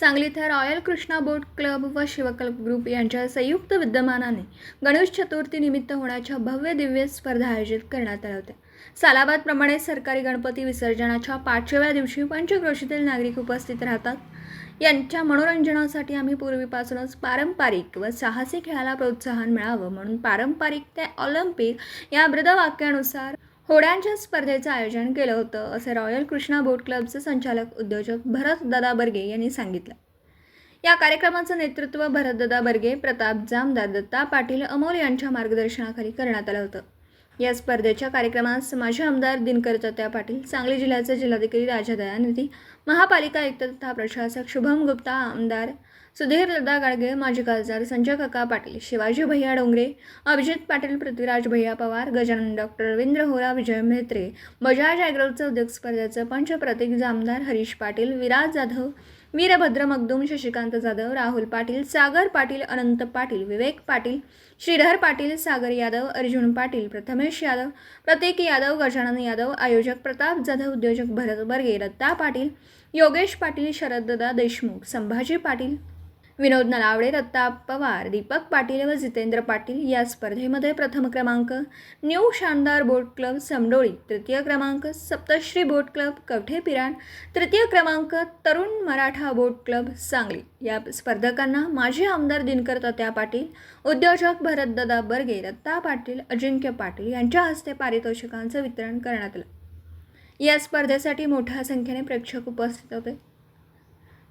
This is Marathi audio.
सांगली इथं रॉयल कृष्णा बोट क्लब व शिवक्लब ग्रुप यांच्या संयुक्त विद्यमानाने गणेश चतुर्थीनिमित्त होण्याच्या भव्य दिव्य स्पर्धा आयोजित करण्यात आल्या होत्या. सालाबादप्रमाणे सरकारी गणपती विसर्जनाच्या पाचव्या दिवशी पंचक्रोशीतील नागरिक उपस्थित राहतात. यांच्या मनोरंजनासाठी आम्ही पूर्वीपासूनच पारंपरिक व साहसी खेळाला प्रोत्साहन मिळावं म्हणून पारंपरिक ते ऑलिम्पिक या ब्रदवाक्यानुसार होड्यांच्या स्पर्धेचं आयोजन केलं होतं असे रॉयल कृष्णा बोट क्लबचे संचालक उद्योजक भरत दादा बर्गे यांनी सांगितलं. या कार्यक्रमाचं नेतृत्व भरतदादा बर्गे प्रताप जामदार दत्ता पाटील अमोल यांच्या मार्गदर्शनाखाली करण्यात आलं होतं. या स्पर्धेच्या कार्यक्रमात माजी आमदार दिनकर तात्या पाटील सांगली जिल्ह्याचे जिल्हाधिकारी राजा दयानिधी महापालिका आयुक्त तथा प्रशासक शुभम गुप्ता आमदार सुधीर दादा गाडगे माजी खासदार संजय काका पाटील शिवाजी भैया डोंगरे अभिजित पाटील पृथ्वीराज भैया पवार गजानन डॉक्टर रवींद्र होरा विजय मेहत्रे बजाज ॲग्रोचं उद्योग स्पर्धेचं पंचप्रतिक जामदार हरीश पाटील विराज जाधव वीरभद्र मगदूम शशिकांत जाधव राहुल पाटील सागर पाटील अनंत पाटील विवेक पाटील श्रीधर पाटील सागर यादव अर्जुन पाटील प्रथमेश यादव प्रतीक यादव गजानन यादव आयोजक प्रताप जाधव उद्योजक भरत बर्गे दत्ता पाटील योगेश पाटील शरददा देशमुख संभाजी पाटील विनोद नलावडे दत्ता पवार दीपक पाटील व जितेंद्र पाटील या स्पर्धेमध्ये प्रथम क्रमांक. न्यू शानदार बोट क्लब समडोळी तृतीय क्रमांक सप्तश्री बोट क्लब कवठे पिराण तृतीय क्रमांक तरुण मराठा बोट क्लब सांगली. या स्पर्धकांना माजी आमदार दिनकर तत्या पाटील उद्योजक भरतदादा बर्गे दत्ता पाटील अजिंक्य पाटील यांच्या हस्ते पारितोषिकांचं वितरण करण्यात आलं. या स्पर्धेसाठी मोठ्या संख्येने प्रेक्षक उपस्थित होते.